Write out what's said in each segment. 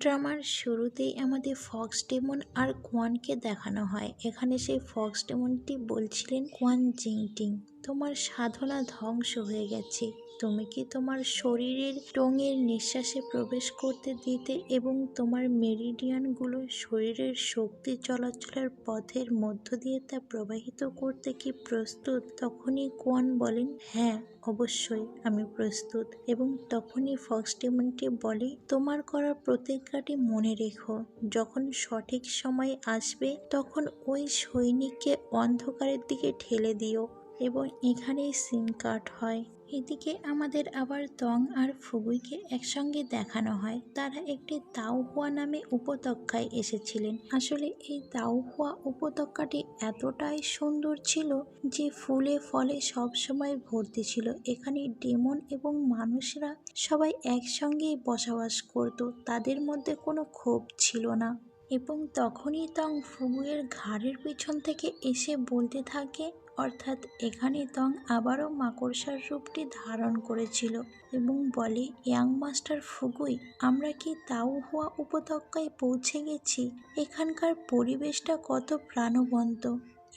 ড্রামার শুরুতেই আমাদের Fox demon আর কোয়ানকে দেখানো হয়। এখানে সেই ফক্স ডেমনটি বলছিলেন কোয়ান জিংটিং, তোমার সাধনা ধ্বংস হয়ে গেছে। তুমি কি তোমার শরীরের টঙের নিঃশ্বাসে প্রবেশ করতে দিতে এবং তোমার মেরিডিয়ানগুলো শরীরের শক্তি চলাচলের পথের মধ্য দিয়ে তা প্রবাহিত করতে কি প্রস্তুত? তখনই কোয়ান বলেন হ্যাঁ অবশ্যই, আমি প্রস্তুত। এবং তখনই ফক্স ডেমনটি বলে, তোমার করা প্রতিজ্ঞাটি মনে রেখো। যখন সঠিক সময় আসবে, তখন ওই সৈনিককে অন্ধকারের দিকে ঠেলে দিও এবং এখানেই সিম কাট হয়। এদিকে আমাদের আবার তং আর ফুগুইকে একসঙ্গে দেখানো হয়। তারা একটি তাওহুয়া নামে উপত্যকায় এসেছিলেন। আসলে এই তাওহুয়া উপত্যকাটি এতটাই সুন্দর ছিল যে ফুলে ফলে সবসময় ভর্তি ছিল। এখানে ডেমন এবং মানুষরা সবাই একসঙ্গেই বসবাস করত। তাদের মধ্যে কোনো ক্ষোভ ছিল না। এবং তখনই তং ফুগুয়ের ঘাড়ের পিছন থেকে এসে বলতে থাকে অর্থাৎ এখানে তং আবারও মাকড়সার রূপটি ধারণ করেছিল এবং বলে, ইয়াং মাস্টার ফুগুই, আমরা কি তাও হওয়া উপত্যকায় পৌঁছে গেছি? এখানকার পরিবেশটা কত প্রাণবন্ত।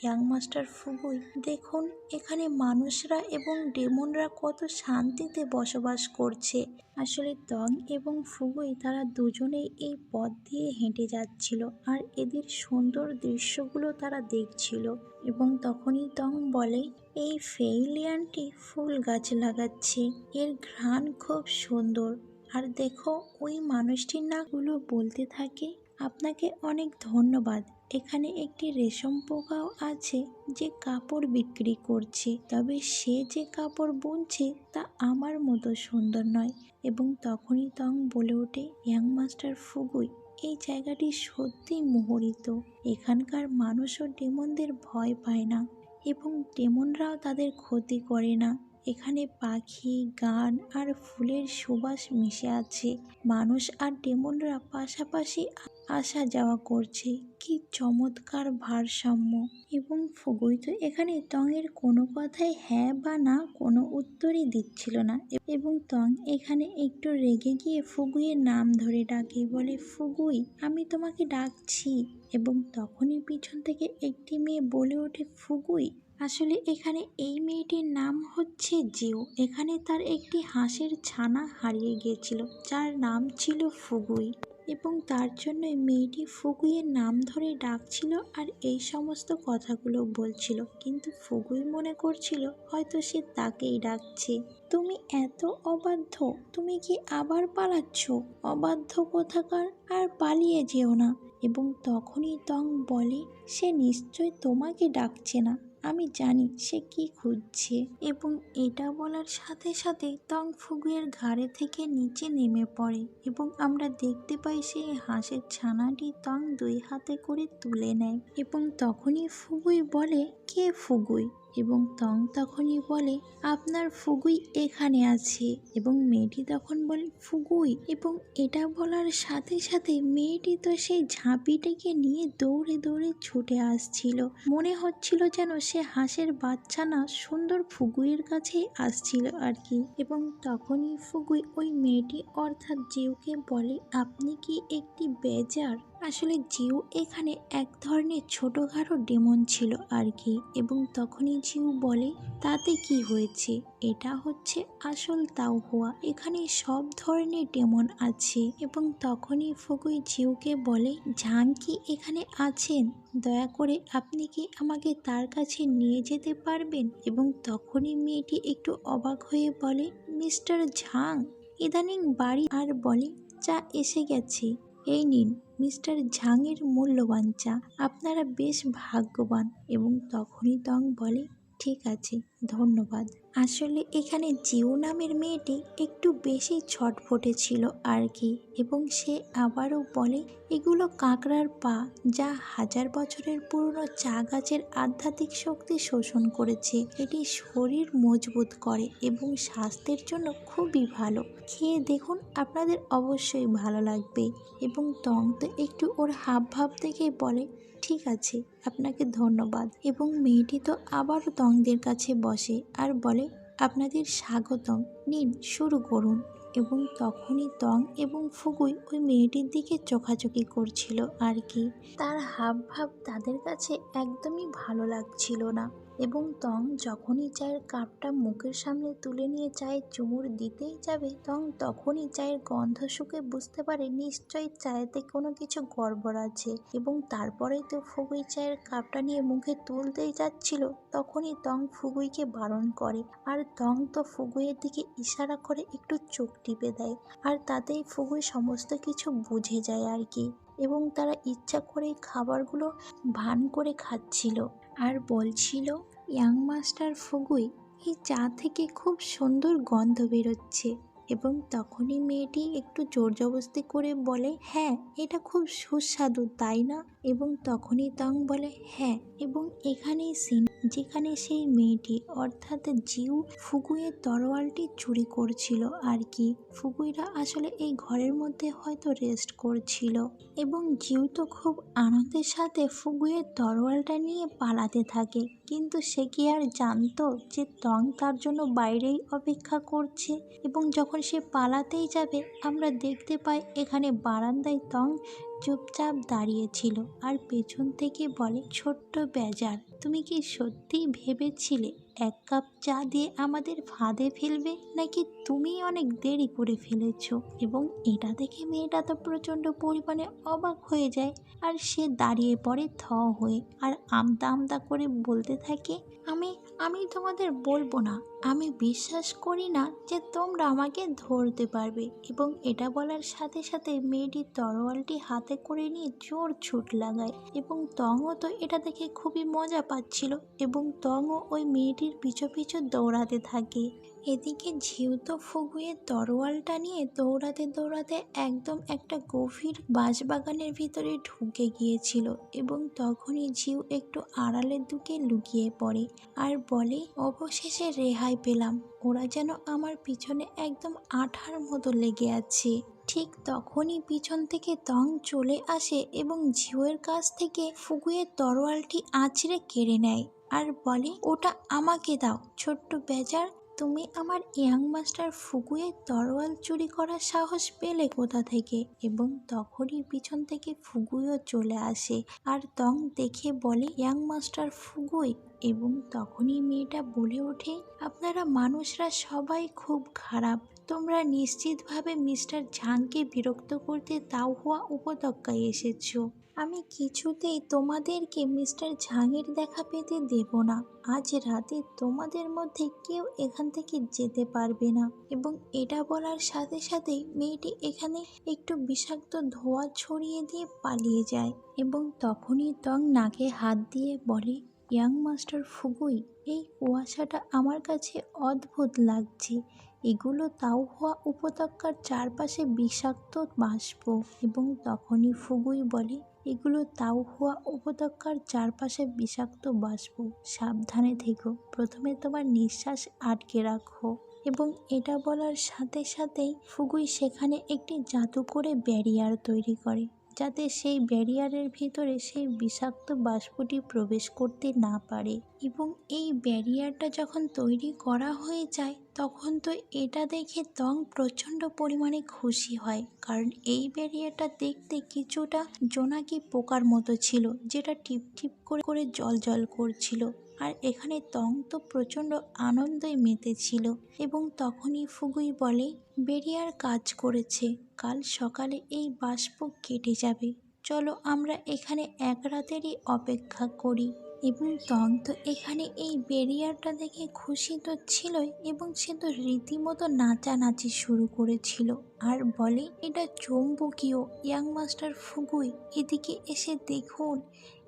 ইয়াং মাস্টার ফুগুই দেখুন, এখানে মানুষরা এবং ডেমনরা কত শান্তিতে বসবাস করছে। আসলে তং এবং ফুগুই তারা দুজনেই এই পথ দিয়ে হেঁটে যাচ্ছিল আর এদের সুন্দর দৃশ্যগুলো তারা দেখছিল এবং তখনই তং বলে, এই ফেইলিয়ানটি ফুল গাছ লাগাচ্ছে। এর ঘ্রাণ খুব সুন্দর। আর দেখো, ওই মানুষটির নাকগুলো বলতে থাকে, আপনাকে অনেক ধন্যবাদ। এখানে একটি রেশম পোকাও আছে যে কাপড় বিক্রি করছে। তবে সে যে কাপড় বুনছে তা আমার মতো সুন্দর নয় এবং তখনই তং বলে ওঠে, ইয়াং মাস্টার ফুগুই, এই জায়গাটি সত্যি মুহরিত। এখানকার মানুষও ডেমনদের ভয় পায় না এবং ডেমনরাও তাদের ক্ষতি করে না। এখানে পাখি, গান আর ফুলের সুবাস মিশে আছে। মানুষ আর ডেমনরা পাশাপাশি আসা যাওয়া করছে। কি চমৎকার ভারসাম্য। এবং ফুগুই তো এখানে তংয়ের কোনো কথাই হ্যাঁ বা না, কোনো উত্তরই দিচ্ছিল না। এবং তং এখানে একটু রেগে গিয়ে ফুগুইয়ের নাম ধরে ডাকে, বলে, ফুগুই, আমি তোমাকে ডাকছি। এবং তখনই পিছন থেকে একটি মেয়ে বলে ওঠে, ফুগুই আসলে এখানে এই মেয়েটির নাম হচ্ছে জিও। এখানে তার একটি হাঁসের ছানা হারিয়ে গিয়েছিল, যার নাম ছিল ফুগুই এবং তার জন্যই মেয়েটি ফুগুইয়ের নাম ধরে ডাকছিল আর এই সমস্ত কথাগুলো বলছিল। কিন্তু ফুগুই মনে করছিল, হয়তো সে তাকেই ডাকছে। তুমি এত অবাধ্য, তুমি কি আবার পালাচ্ছ? অবাধ্য কোথাকার? আর পালিয়ে যেও না। এবং তখনই তং বলে, সে নিশ্চয় তোমাকে ডাকছে না। আমি জানি সে কি খুঁজছে। এবং এটা বলার সাথে সাথে তং ফুগুয়ের ঘাড়ে থেকে নিচে নেমে পড়ে এবং আমরা দেখতে পাই সেই হাঁসের ছানাটি তং দুই হাতে করে তুলে নেয় এবং তখনই ফুগুই বলে, কে ফুগুই? এবং তং তখনই বলে, আপনার ফুগুই এখানে আছে। এবং মেয়েটি তখন বলে, ফুগুই? এবং এটা বলার সাথে সাথে মেয়েটি তো সেই ঝাঁপিটিকে নিয়ে দৌড়ে দৌড়ে ছুটে আসছিল। মনে হচ্ছিল যেন সে হাঁসের বাচ্চা না সুন্দর ফুগুইয়ের কাছেই আসছিল আর কি। এবং তখনই ফুগুই ওই মেয়েটি অর্থাৎ জিউকে বলে, আপনি কি একটি বেজার আসলে জিউ এখানে এক ধরনের ছোটোখাটো ডেমন ছিল আর কি। এবং তখনই জিউ বলে, তাতে কি হয়েছে? এটা হচ্ছে আসল তাওহুয়া এখানে সব ধরনের ডেমন আছে। এবং তখনই ফুগুই জিউকে বলে ঝাং কি এখানে আছেন? দয়া করে আপনি কি আমাকে তার কাছে নিয়ে যেতে পারবেন? এবং তখনই মেয়েটি একটু অবাক হয়ে বলে, মিস্টার ঝাং। ইদানিং বাড়ি আর বলে, চা এসে গেছে। এই নিন, মিস্টার ঝাঙের মূল্যবান চা। আপনারা বেশ ভাগ্যবান এবং তখনই তং বলে, ঠিক আছে, ধন্যবাদ। আসলে এখানে জিও নামের মেয়েটি একটু বেশি ছটফটে ছিল আর কি। এবং সে আবারও বলে, এগুলো কাঁকড়ার পা, যা হাজার বছরের পুরনো চা গাছের আধ্যাত্মিক শক্তি শোষণ করেছে। এটি শরীর মজবুত করে এবং স্বাস্থ্যের জন্য খুবই ভালো। খেয়ে দেখুন, আপনাদের অবশ্যই ভালো লাগবে। এবং তং তো একটু ওর হাব ভাব দেখে বলে, ঠিক আছে, আপনাকে ধন্যবাদ। এবং মেয়েটি তো আবারও তংদের কাছে বসে আর বলে, আপনাদের স্বাগতম। নিন, শুরু করুন। এবং তখনই তং এবং ফুগুই ওই মেয়েটির দিকে চোখাচোখি করছিল আর কি। তার হাবভাব তাদের কাছে একদমই ভালো লাগছিল না। এবং তং যখনই চায়ের কাপটা মুখের সামনে তুলে নিয়ে চায়ের চুমুর দিতেই যাবে, তং তখনই চায়ের গন্ধ শুকে বুঝতে পারে নিশ্চয়ই চায়েতে কোনো কিছু গড়বড় আছে এবং তারপরেই তো ফুগুই চায়ের কাপটা নিয়ে মুখে তুলতেই যাচ্ছিল। তখনই তং ফুগুইকে বারণ করে আর তং তো ফুগুইয়ের দিকে ইশারা করে একটু চোখ টিপে দেয় আর তাতেই ফুগুই সমস্ত কিছু বুঝে যায় আর কি। এবং তারা ইচ্ছা করে খাবারগুলো ভান করে খাচ্ছিল। আর বলছিল, ইয়াং মাস্টার ফুগুই এই চা থেকে খুব সুন্দর গন্ধ বেরোচ্ছে। এবং তখনই মেয়েটি একটু জোর জবস্তি করে বলে হ্যাঁ এটা খুব সুস্বাদু, তাই না? এবং তখনই তং বলে হ্যাঁ এবং এখানেই সিন, যেখানে সেই মেয়েটি, অর্থাৎ জিউ, ফুগুইয়ের তরোয়ালটি চুরি করছিল আর কি। ফুগুইরা আসলে এই ঘরের মধ্যে হয়তো রেস্ট করছিল। এবং জিউ তো খুব আনন্দের সাথে ফুগুইয়ের তরোয়ালটা নিয়ে পালাতে থাকে। কিন্তু সে কি আর জানতো যে তং তার জন্য বাইরেই অপেক্ষা করছে? এবং যখন সে পালাতেই যাবে, আমরা দেখতে পাই এখানে বারান্দায় তং চুপচাপ দাঁড়িয়েছিল আর পেছন থেকে বলে, ছোট্ট বেজার, তুমি কি সত্যিই ভেবেছিলে এক কাপ চা দিয়ে আমাদের ফাঁদে ফেলবে? নাকি তুমি অনেক দেরি করে ফেলেছ? এবং এটা দেখে মেয়েটা তো প্রচণ্ড পরিমাণে অবাক হয়ে যায় আর সে দাঁড়িয়ে পড়ে থ হয়ে আর আমতা আমতা করে বলতে থাকে, আমি আমি তোমাদের বলব না। আমি বিশ্বাস করি না যে তোমরা আমাকে ধরতে পারবে এবং এটা বলার সাথে সাথে মেয়েটি তরোয়ালটি হাতে করে নিয়ে জোর ছুট লাগায় এবং তঙ্গ তো এটা দেখে খুবই মজা পাচ্ছিল এবং তঙ্গ ওই মেয়েটির পিছু পিছু দৌড়াতে থাকে। এদিকে ঝিউতো ফুগুয়ে তরোয়ালটা নিয়ে দৌড়াতে দৌড়াতে একদম একটা গভীর বাঁশবাগানের ভিতরে ঢুকে গিয়েছিল এবং তখনই ঝিউ একটু আড়ালের দিকে লুকিয়ে পড়ে আর বলে, অবশেষে রেহাই পেলাম। ওরা যেন আমার পিছনে একদম আঠার মতো লেগে আছে। ঠিক তখনই পিছন থেকে তং চলে আসে এবং ঝিউয়ের কাছ থেকে ফুগুয়ের তরোয়ালটি আঁচড়ে কেড়ে নেয় আর বলে, ওটা আমাকে দাও। ছোট্ট বেজার তুমি আমার ইয়াং মাস্টার ফুগুয়ের তরোয়াল চুরি করার সাহস পেলে কোথা থেকে? এবং তখনই পিছন থেকে ফুগুইও চলে আসে আর তং দেখে বলে, ইয়াং মাস্টার ফুগুই এবং তখনই মেয়েটা বলে ওঠে, আপনারা মানুষরা সবাই খুব খারাপ। তোমরা নিশ্চিতভাবে মিস্টার ঝাংকে বিরক্ত করতে তাও হওয়া উপত্যকায় এসেছ। আমি কিছুতেই তোমাদেরকে মিস্টার ঝাঙের দেখা পেতে দেব না। আজ রাতে তোমাদের মধ্যে কেউ এখান থেকে যেতে পারবে না। এবং এটা বলার সাথে সাথেই মেয়েটি এখানে একটু বিষাক্ত ধোঁয়া ছড়িয়ে দিয়ে পালিয়ে যায় এবং তখনই তং নাকে হাত দিয়ে বলে, ইয়াং মাস্টার ফুগুই, এই কুয়াশাটা আমার কাছে অদ্ভুত লাগছে। এগুলো তাও হওয়া উপত্যকার চারপাশে বিষাক্ত বাষ্প। এবং তখনই ফুগুই বলে এগুলো তাও হওয়া উপত্যকার চারপাশে বিষাক্ত বাষ্প। সাবধানে থেকো। প্রথমে তোমার নিঃশ্বাস আটকে রাখো এবং এটা বলার সাথে সাথেই ফুগুই সেখানে একটি জাদু করে ব্যারিয়ার তৈরি করে, যাতে সেই ব্যারিয়ারের ভিতরে সেই বিষাক্ত বাষ্পটি প্রবেশ করতে না পারে। এবং এই ব্যারিয়ারটা যখন তৈরি করা হয়ে যায় তখন তো এটা দেখে তং প্রচণ্ড পরিমাণে খুশি হয়। কারণ এই ব্যারিয়ারটা দেখতে কিছুটা জোনাকি পোকার মতো ছিল, যেটা টিপ টিপ করে করে জল জল করছিল। আর এখানে তং তো প্রচণ্ড আনন্দই মেতেছিল। এবং তখনই ফুগুই বলে, বেরিয়ার কাজ করেছে, কাল সকালে এই বাষ্প কেটে যাবে। চলো আমরা এখানে এক রাতেরই অপেক্ষা করি। এবং তং তো এখানে এই বেরিয়ারটা দেখে খুশি তো ছিলই এবং সে তো রীতিমতো নাচানাচি শুরু করেছিল। আর বলে, এটা চৌম্বকীয়, ইয়াং মাস্টার ফুগুই, এদিকে এসে দেখুন,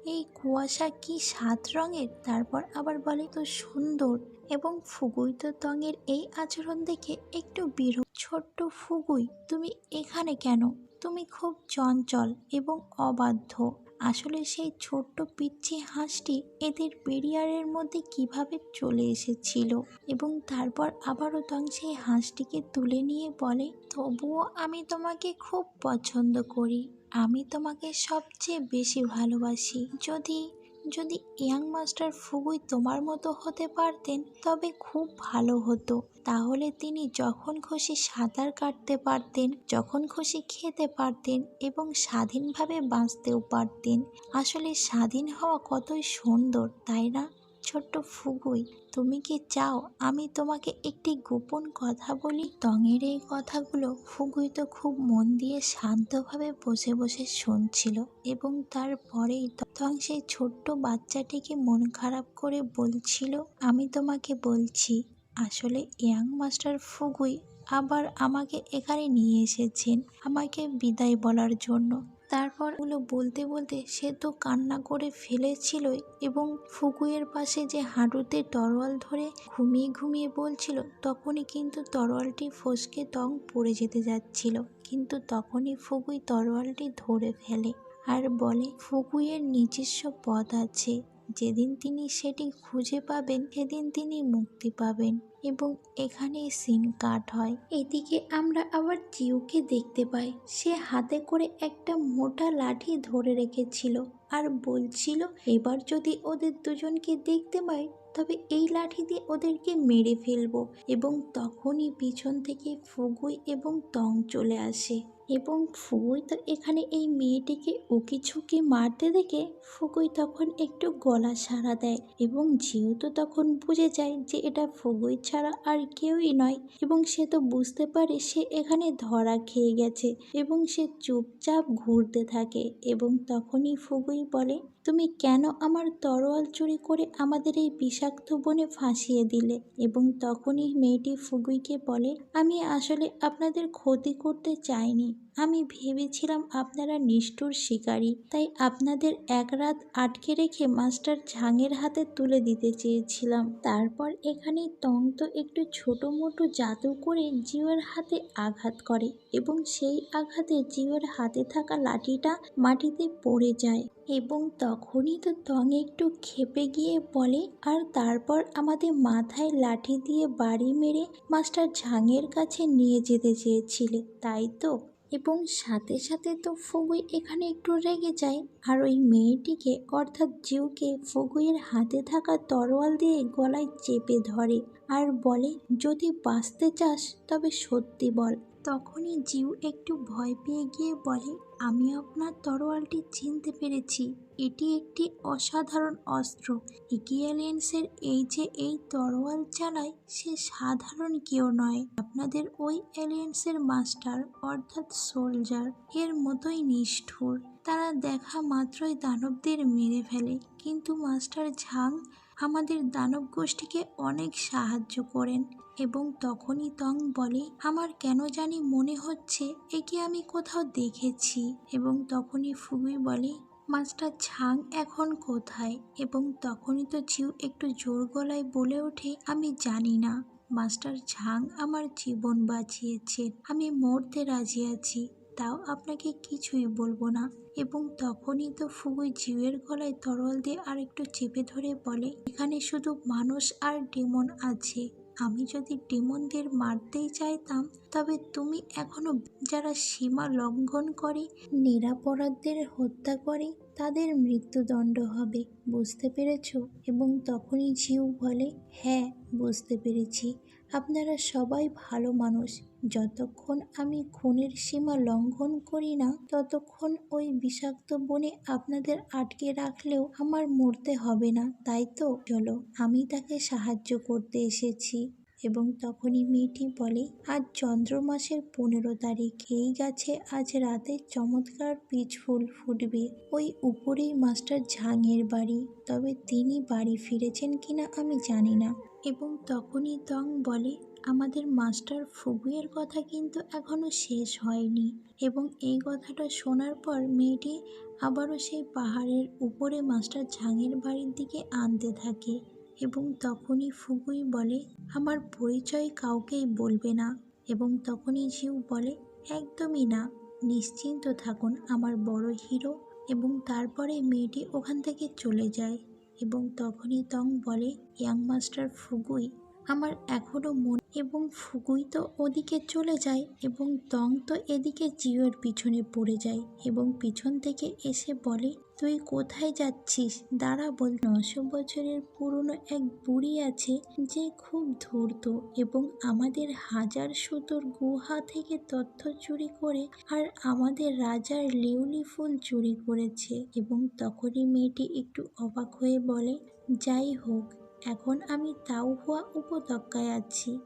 এই কুয়াশা কি সাত রঙের? তারপর আবার বলে, তো সুন্দর। এবং ফুগুই তো তঙের এই আচরণ দেখে একটু বিরূপ ছোট্ট ফুগুই, তুমি এখানে কেন? তুমি খুব চঞ্চল এবং অবাধ্য। আসলে সেই ছোট্ট পিচ্ছি হাঁসটি এদের পেরিয়ারের মধ্যে কীভাবে চলে এসেছিল এবং তারপর আবারও তং সেই হাঁসটিকে তুলে নিয়ে বলে, তবুও আমি তোমাকে খুব পছন্দ করি। আমি তোমাকে সবচেয়ে বেশি ভালোবাসি। যদি যদি ইয়াং মাস্টার ফুগুই তোমার মতো হতে পারতেন, তবে খুব ভালো হতো। তাহলে তিনি যখন খুশি সাঁতার কাটতে পারতেন, যখন খুশি খেতে পারতেন এবং স্বাধীনভাবে বাঁচতেও পারতেন। আসলে স্বাধীন হওয়া কতই সুন্দর, তাই না? ছোট্ট ফুগুই তুমি কি চাও আমি তোমাকে একটি গোপন কথা বলি? টঙের এই কথাগুলো ফুগুই তো খুব মন দিয়ে শান্তভাবে বসে বসে শুনছিল এবং তারপরেই তং সেই ছোট্ট বাচ্চাটিকে মন খারাপ করে বলছিল, আমি তোমাকে বলছি, আসলে ইয়াং মাস্টার ফুগুই আবার আমাকে এখানে নিয়ে এসেছেন আমাকে বিদায় বলার জন্য। তারপর ওগুলো বলতে বলতে সে তো কান্না করে ফেলেছিলই এবং ফুকুয়ের পাশে যে হাঁটুতে তরোয়াল ধরে ঘুমিয়ে ঘুমিয়ে বলছিল, তখনই কিন্তু তরোয়ালটি ফসকে তং পড়ে যেতে যাচ্ছিল। কিন্তু তখনই ফুকুই তরোয়ালটি ধরে ফেলে। আর বলে ফুকুইয়ের নিজস্ব পথ আছে। যেদিন তিনি সেটি খুঁজে পাবেন, সেদিন তিনি মুক্তি পাবেন এবং এখানে সিন কাট হয়। এদিকে আমরা আবার জিউকে দেখতে পাই। সে হাতে করে একটা মোটা লাঠি ধরে রেখেছিল আর বলছিল, এবার যদি ওদের দুজনকে দেখতে পাই, তবে এই লাঠি দিয়ে ওদেরকে মেরে ফেলব। এবং তখনই পিছন থেকে ফুগুই এবং তং চলে আসে। এবং ফুগুই তো এখানে এই মেয়েটিকে উকি ছুকি মারতে দেখে ফুগুই তখন একটু গলা সারা দেয় এবং যেহেতু তখন বুঝে যায় যে এটা ফুগুই ছাড়া আর কেউই নয় এবং সে তো বুঝতে পারে সে এখানে ধরা খেয়ে গেছে এবং সে চুপচাপ ঘুরতে থাকে এবং তখনই ফুগুই বলে তুমি কেন আমার তরোয়াল চুরি করে আমাদের এই বিষাক্ত বনে ফাঁসিয়ে দিলে? এবং তখনই মেয়েটি ফুগুইকে বলে, আমি আসলে আপনাদের ক্ষতি করতে চাইনি। আমি ভেবেছিলাম আপনারা নিষ্ঠুর শিকারী, তাই আপনাদের এক রাত আটকে রেখে মাস্টার ঝাঙের হাতে তুলে দিতে চেয়েছিলাম। তারপর এখানে তং তো একটু ছোট মোটো জাদু করে জিওর হাতে আঘাত করে এবং সেই আঘাতে জিওর হাতে থাকা লাঠিটা মাটিতে পড়ে যায় এবং তখনই তো তং একটু খেপে গিয়ে বলে, আর তারপর আমাদের মাথায় লাঠি দিয়ে বাড়ি মেরে মাস্টার ঝাঙের কাছে নিয়ে যেতে চেয়েছিলে, তাই তো? এবং সাথে সাথে তো ফগুই এখানে একটু রেগে যায়। আর ওই মেয়েটিকে অর্থাৎ জিউকে ফগুইয়ের হাতে থাকা তরোয়াল দিয়ে গলায় চেপে ধরে। আর বলে, যদি বাঁচতে চাস, তবে সত্যি বল। তখনই জিউ একটু ভয় পেয়ে গিয়ে বলে, আমি আপনার তরোয়ালটি চিনতে পেরেছি। এটি একটি অসাধারণ অস্ত্র। ইকিয়ালিয়েন্সের এই যে এই তরোয়াল চালায়, সে সাধারণ কেউ নয়। আপনাদের ওই অ্যালিয়েন্সের মাস্টার, অর্থাৎ সোলজার, এর মতোই নিষ্ঠুর। তারা দেখা মাত্রই দানবদের মেরে ফেলে। কিন্তু মাস্টার ঝাং আমাদের দানব গোষ্ঠীকে অনেক সাহায্য করেন। এবং তখনই তং বলে, আমার কেন জানি মনে হচ্ছে একে আমি কোথাও দেখেছি। এবং তখনই ফুগুই বলে মাস্টার ঝাং এখন কোথায়? এবং তখনই তো জিউ একটু জোর গলায় বলে ওঠে, আমি জানি না। মাস্টার ঝাং আমার জীবন বাঁচিয়েছেন। আমি মরতে রাজি আছি। তাও আপনাকে কিছুই বলব না। এবং তখনই তো ফুগুই জিউয়ের গলায় তরল দিয়ে আর একটু চেপে ধরে বলে, এখানে শুধু মানুষ আর ডেমন আছে। আমি যদি ডিমনদের মারতেই চাইতাম, তবে তুমি এখনও যারা সীমা লঙ্ঘন করে, নিরাপরাধদের হত্যা করে, তাদের মৃত্যুদণ্ড হবে, বুঝতে পেরেছ? এবং তখনই জিউ বলে হ্যাঁ বুঝতে পেরেছি। আপনারা সবাই ভালো মানুষ। যতক্ষণ আমি খুনের সীমা লঙ্ঘন করি না, ততক্ষণ ওই বিষাক্ত বনে আপনাদের আটকে রাখলেও আমার মরতে হবে না, তাই তো? চলো, আমি তাকে সাহায্য করতে এসেছি। এবং তখনই মেয়েটি বলে, আজ চন্দ্র মাসের পনেরো তারিখ এই গাছে, আজ রাতে চমৎকার পিচ ফুল ফুটবে। ওই উপরেই মাস্টার ঝাঙের বাড়ি। তবে তিনি বাড়ি ফিরেছেন কিনা আমি জানি না। এবং তখনই তং বলে, আমাদের মাস্টার ফুগুয়ের কথা কিন্তু এখনও শেষ হয়নি। এবং এই কথাটা শোনার পর মেয়েটি আবারও সেই পাহাড়ের উপরে মাস্টার ঝাঙের বাড়ির দিকে আনতে থাকে এবং তখনই ফুগুই বলে, আমার পরিচয় কাউকেই বলবে না। এবং তখনই ঝিউ বলে, একদমই না, নিশ্চিন্ত থাকুন আমার বড় হিরো। এবং তারপরে মেয়েটি ওখান থেকে চলে যায়। এবং তখনই তং বলে ইয়াং মাস্টার ফুগুই আমার এখনও মন এবং ফুগুই তো ওদিকে চলে যায় এবং দং তো এদিকে জিওর পিছনে পড়ে যায় এবং পিছন থেকে এসে বলে, তুই কোথায় যাচ্ছিস? দাঁড়া বল। নশো বছরের পুরনো এক বুড়ি আছে যে খুব ধূর্ত এবং আমাদের হাজার সুতোর গুহা থেকে তথ্য চুরি করে আর আমাদের রাজার লিউলি ফুল চুরি করেছে এবং তখনই মেয়েটি একটু অবাক হয়ে বলে, যাই হোক এখন আমি তাওহুয়া উপত্যকায় আছি।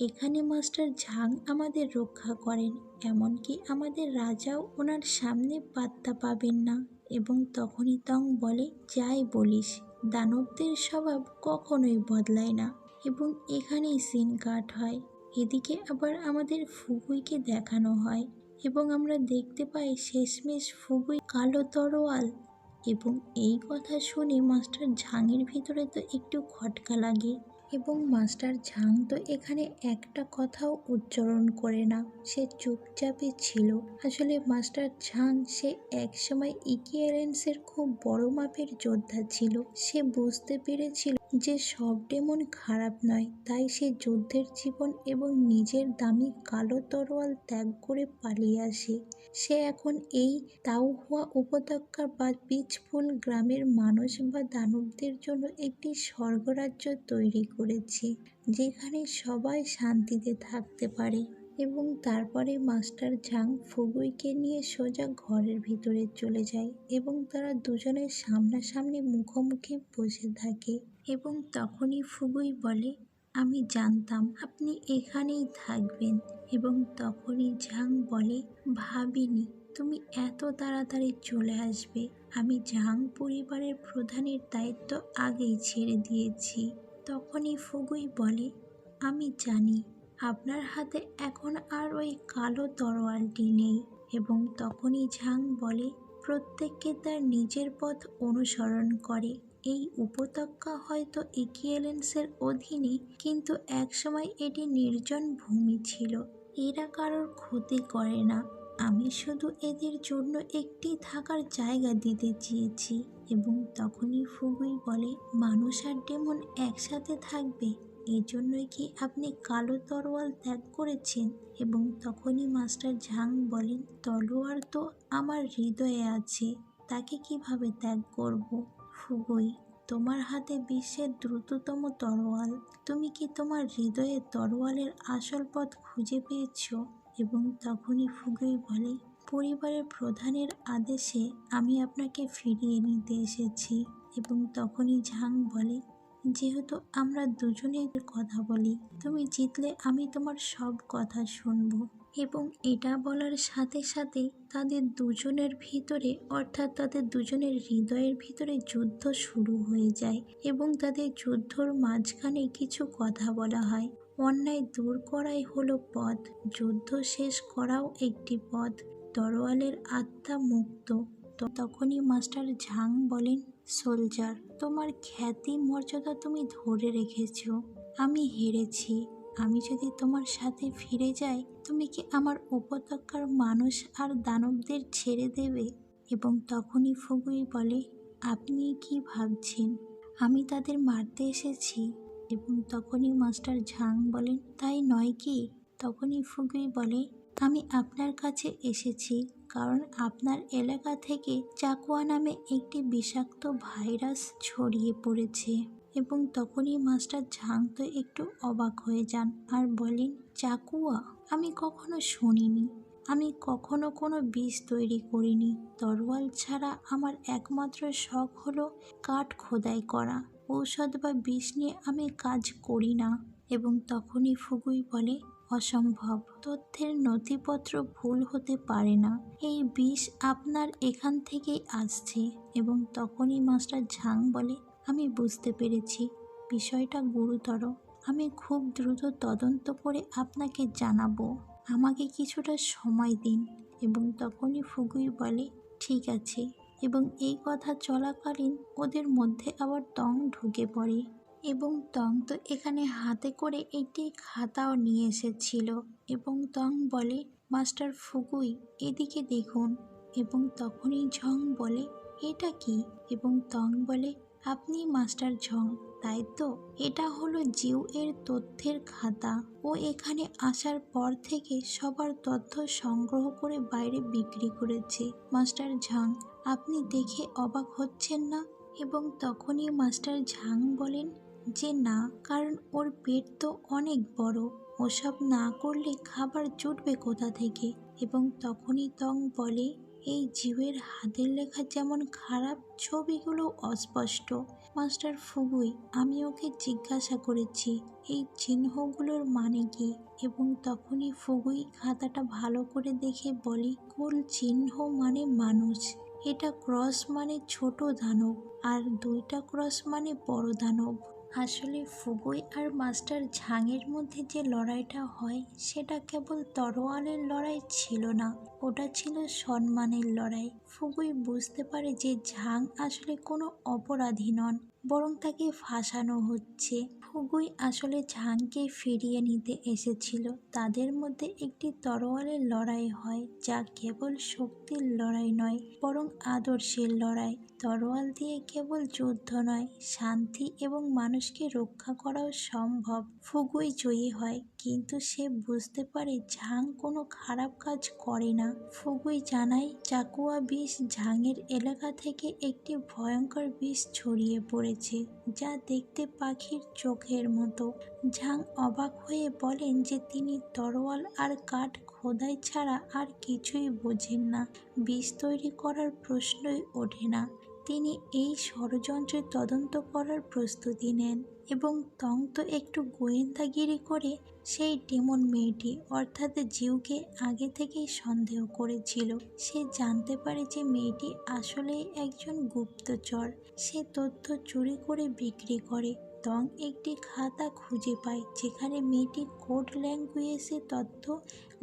এখানে মাস্টার ঝাং আমাদের রক্ষা করেন, এমনকি আমাদের রাজাও ওনার সামনে পাত্তা পাবেন না। এবং তখনই তং বলে, যাই বলিস, দানবদের স্বভাব কখনোই বদলায় না। এবং এখানেই সিন কাট হয়। এদিকে আবার আমাদের ফুগুইকে দেখানো হয় এবং আমরা দেখতে পাই শেষমেশ ফুগুই কালো তরোয়াল এবং এই কথা শুনে মাস্টার ঝাঙের ভিতরে তো একটু খটকা লাগে। এবং মাস্টার ঝাং তো এখানে একটা কথাও উচ্চারণ করে না, সে চুপচাপে ছিল। আসলে মাস্টার ঝাং সে একসময় ইকিয়ারেন্সের খুব বড় মাপের যোদ্ধা ছিল। সে বুঝতে পেরেছিল যে সব ডেমন খারাপ নয়, তাই সে যুদ্ধের জীবন এবং নিজের দামি কালো তরোয়াল ত্যাগ করে পালিয়ে আসে। সে এখন এই তাওহুয়া উপত্যকা বা পিচফুল গ্রামের মানুষ বা দানবদের জন্য একটি স্বর্গরাজ্য তৈরি করেছে, যেখানে সবাই শান্তিতে থাকতে পারে এবং তারপরে মাস্টার ঝাং ফুগুইকে নিয়ে সোজা ঘরের ভিতরে চলে যায় এবং তারা দুজনের সামনাসামনি মুখোমুখি বসে থাকে। এবং তখনই ফুগুই বলে, আমি জানতাম আপনি এখানেই থাকবেন। এবং তখনই ঝাং বলে, ভাবিনি, তুমি এত তাড়াতাড়ি চলে আসবে। আমি ঝাং পরিবারের প্রধানের দায়িত্ব আগেই ছেড়ে দিয়েছি। তখনই ফুগুই বলে, আমি জানি, আপনার হাতে এখন আর ওই কালো তরোয়ালটি নেই। এবং তখনই ঝাং বলে, প্রত্যেককে তার নিজের পথ অনুসরণ করে। এই উপত্যকা হয়তো ইকিয়েলেন্সের অধীনে, কিন্তু একসময় এটি নির্জন ভূমি ছিল। এরা কারোর ক্ষতি করে না। আমি শুধু এদের জন্য একটি থাকার জায়গা দিতে চেয়েছি এবং তখনই ফুগুই বলে, মানুষ আর ডেমন একসাথে থাকবে? এজন্যই কি আপনি কালো তরোয়াল ত্যাগ করেছেন? এবং তখনই মাস্টার ঝাং বলেন, তলোয়ার তো আমার হৃদয়ে আছে, তাকে কীভাবে ত্যাগ করব? ফুগুই তোমার হাতে বিশ্বের দ্রুততম তরোয়াল। তুমি কি তোমার হৃদয়ে তরোয়ালের আসল পথ খুঁজে পেয়েছ? এবং তখনই ফুগুই বলে, পরিবারের প্রধানের আদেশে আমি আপনাকে ফিরিয়ে নিতে এসেছি। এবং তখনই ঝাং বলে, যেহেতু আমরা দুজনেই কথা বলি, তুমি জিতলে আমি তোমার সব কথা শুনব। এবং এটা বলার সাথে সাথে তাদের দুজনের ভিতরে, অর্থাৎ তাদের দুজনের হৃদয়ের ভিতরে যুদ্ধ শুরু হয়ে যায় এবং তাদের যুদ্ধর মাঝখানে কিছু কথা বলা হয়। অন্যায় দূর করাই হলো পথ, যুদ্ধ শেষ করাও একটি পথ। তরোয়ালের আত্মা মুক্ত। তখনই মাস্টার ঝাং বলেন, সোলজার, তোমার খ্যাতি মর্যাদা তুমি ধরে রেখেছ। আমি হেরেছি। আমি যদি তোমার সাথে ফিরে যাই, তুমি কি আমার উপত্যকার মানুষ আর দানবদের ছেড়ে দেবে? এবং তখনই ফুগুই বলে, আপনি কি ভাবছেন? আমি তাদের মারতে এসেছি। এবং তখনই মাস্টার ঝাং বলেন, তাই নয় কি? তখনই ফুগুই বলে, আমি আপনার কাছে এসেছি, কারণ আপনার এলাকা থেকে চাকুয়া নামে একটি বিষাক্ত ভাইরাস ছড়িয়ে পড়েছে। এবং তখনই মাস্টার ঝাং তো একটু অবাক হয়ে যান আর বলেন, চাকুয়া, আমি কখনো শুনিনি। আমি কখনো কোনো বিষ তৈরি করিনি। তরোয়াল ছাড়া আমার একমাত্র শখ হলো কাঠ খোদাই করা। ঔষধ বা বিষ নিয়ে আমি কাজ করি না। এবং তখনই ফুগুই বলে, অসম্ভব। তথ্যের নথিপত্র ভুল হতে পারে না। এই বিষ আপনার এখান থেকেই আসছে। এবং তখনই মাস্টার ঝাং বলে আমি বুঝতে পেরেছি। বিষয়টা গুরুতর। আমি খুব দ্রুত তদন্ত করে আপনাকে জানাব। আমাকে কিছুটা সময় দিন এবং তখনই ফুগুই বলে, ঠিক আছে। এবং এই কথা চলাকালীন ওদের মধ্যে আবার টং ঢুকে পড়ে এবং তং তো এখানে হাতে করে একটি খাতাও নিয়ে এসেছিল এবং তং বলে, মাস্টার ফুগুই, এদিকে দেখুন। এবং তখনই ঝং বলে, এটা কি? এবং তং বলে আপনি মাস্টার ঝং, তাই তো? এটা হলো জিউ এর তথ্যের খাতা। ও এখানে আসার পর থেকে সবার তথ্য সংগ্রহ করে বাইরে বিক্রি করেছে। মাস্টার ঝাং, আপনি দেখে অবাক হচ্ছেন না? এবং তখনই মাস্টার ঝাং বলেন, যে না, কারণ ওর পেট তো অনেক বড়। ওসব না করলে খাবার জুটবে কোথা থেকে? এবং তখনই তং বলে এই জীবের হাতের লেখা যেমন খারাপ ছবিগুলো অস্পষ্ট। মাস্টার ফুগুই, আমি ওকে জিজ্ঞাসা করেছি, এই চিহ্নগুলোর মানে কি? এবং তখনই ফুগুই খাতাটা ভালো করে দেখে বলে, কুল চিহ্ন মানে মানুষ। এটা ক্রস মানে ছোট দানব, আর দুইটা ক্রস মানে বড় দানব। আসলে ফুগুই আর মাস্টার ঝাংয়ের মধ্যে যে লড়াইটা হয়, সেটা কেবল তরোয়ালের লড়াই ছিল না, ওটা ছিল সম্মানের লড়াই। ফুগুই বুঝতে পারে যে ঝাং আসলে কোনো অপরাধী নন। বরং তাকে ফাঁসানো হচ্ছে। ফুগুই আসলে ঝাংকে ফিরিয়ে নিতে এসেছিল। তাদের মধ্যে একটি তরোয়ালের লড়াই হয়, যা কেবল শক্তির লড়াই নয়, বরং আদর্শের লড়াই। তরোয়াল দিয়ে কেবল যুদ্ধ নয়, শান্তি এবং মানুষকে রক্ষা করাও সম্ভব। ফুগুই জয়ী হয়, কিন্তু সে বুঝতে পারে ঝাং কোনো খারাপ কাজ করে না। ফুগুই জানায়, চাকুয়া বিষ ঝাঙের এলাকা থেকে একটি ভয়ঙ্কর বিষ ছড়িয়ে পড়েছে যা দেখতে পাখির চোখের মতো। ঝাং অবাক হয়ে বলেন যে তিনি তরোয়াল আর কাঠ খোদাই ছাড়া আর কিছুই বোঝেন না। বিষ তৈরি করার প্রশ্নই ওঠে না। তিনি এই ষড়যন্ত্রের তদন্ত করার প্রস্তুতি নেন এবং তং তো একটু গোয়েন্দাগিরি করে সেই ডেমন মেয়েটি, অর্থাৎ জিউকে আগে থেকেই সন্দেহ করেছিল। সে জানতে পারে যে মেয়েটি আসলেই একজন গুপ্তচর। সে তথ্য চুরি করে বিক্রি করে। তং একটি খাতা খুঁজে পায়, যেখানে মেয়েটি কোড ল্যাঙ্গুয়েজে তথ্য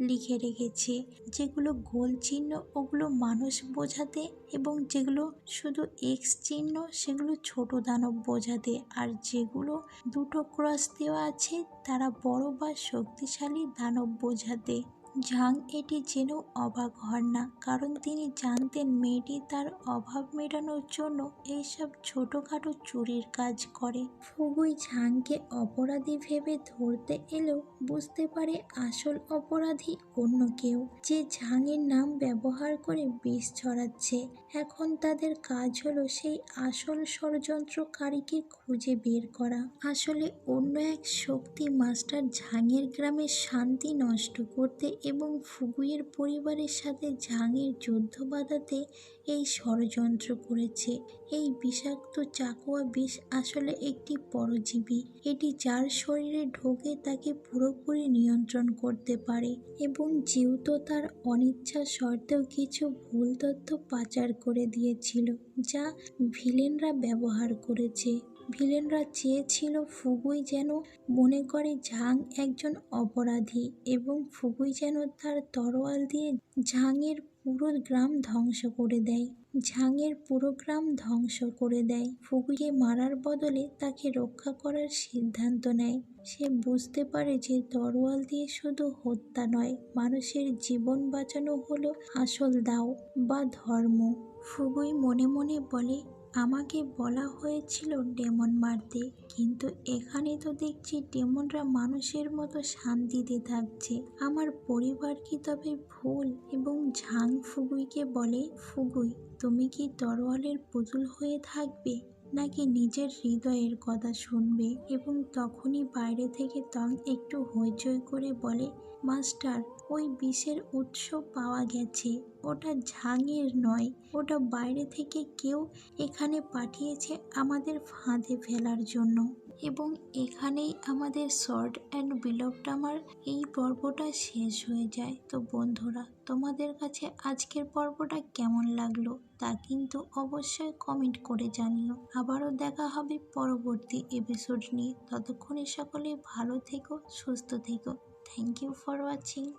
লিখে রেখেছে। যেগুলো গোল চিহ্ন, ওগুলো মানুষ বোঝাতে এবং যেগুলো শুধু এক্স চিহ্ন, সেগুলো ছোট দানব বোঝাতে। আর যেগুলো দুটো ক্রস দেওয়া আছে, তারা বড় বা শক্তিশালী দানব বোঝাতে। ঝাং এটি জেনেও অবাক হন না, কারণ তিনি জানতেন মেয়েটি তার অভাব মেটানোর জন্য এইসব ছোটোখাটো চুরির কাজ করে। ফুগুই ঝাংকে অপরাধী ভেবে ধরতে এলেও বুঝতে পারে আসল অপরাধী অন্য কেউ। যে ঝাংয়ের নাম ব্যবহার করে বিষ ছড়াচ্ছে এখন তাদের কাজ হলো সেই আসল ষড়যন্ত্রকারীকে খুঁজে বের করা। আসলে অন্য এক শক্তি মাস্টার ঝাঙের গ্রামে শান্তি নষ্ট করতে এবং ফুগুইয়ের পরিবারের সাথে ঝাঙের যুদ্ধ বাঁধাতে এই ষড়যন্ত্র করেছে। এই বিষাক্ত চাকুয়া বিষ আসলে একটি পরজীবী। এটি যার শরীরে ঢোকে তাকে পুরোপুরি নিয়ন্ত্রণ করতে পারে এবং যেহেতু তার অনিচ্ছা সত্ত্বেও কিছু ভুল তথ্য পাচার করে দিয়েছিল, যা ভিলেনরা ব্যবহার করেছে। ভিলেনরা চেয়েছিল ফুগুই যেন মনে করে ঝাং একজন অপরাধী এবং ফুগুই যেন তার তরোয়াল দিয়ে ঝাংয়ের পুরো গ্রাম ধ্বংস করে দেয়। ঝাঙের পুরো গ্রাম ধ্বংস করে দেয়। ফুগুকে মারার বদলে তাকে রক্ষা করার সিদ্ধান্ত নেয়। সে বুঝতে পারে যে তরোয়াল দিয়ে শুধু হত্যা নয়, মানুষের জীবন বাঁচানো হলো আসল দাও বা ধর্ম। ফুগুই মনে মনে বলে আমাকে বলা হয়েছিল ডেমন মারতে, কিন্তু এখানে তো দেখছি ডেমনরা মানুষের মতো শান্তিতে থাকছে। আমার পরিবার কি তবে ভুল এবং ঝাং ফুগুইকে বলে, ফুগুই, তুমি কি তরোয়ালের পুতুল হয়ে থাকবে? নাকি নিজের হৃদয়ের কথা শুনবে এবং তখনই বাইরে থেকে তং একটু হইচই করে বলে, মাস্টার, ওই বিষের উৎস পাওয়া গেছে। ওটা ঝাঙের নয়। ওটা বাইরে থেকে কেউ এখানে পাঠিয়েছে আমাদের ফাঁদে ফেলার জন্য। এবং এখানেই আমাদের শর্ট অ্যান্ড বিলকটা আমার এই পর্বটা শেষ হয়ে যায়। তো বন্ধুরা, তোমাদের কাছে আজকের পর্বটা কেমন লাগল তা কিন্তু অবশ্যই কমেন্ট করে জানিও। আবারও দেখা হবে পরবর্তী এপিসোড নিয়ে। ততক্ষণে সকলে ভালো থেকো, সুস্থ থেকো। Thank you for watching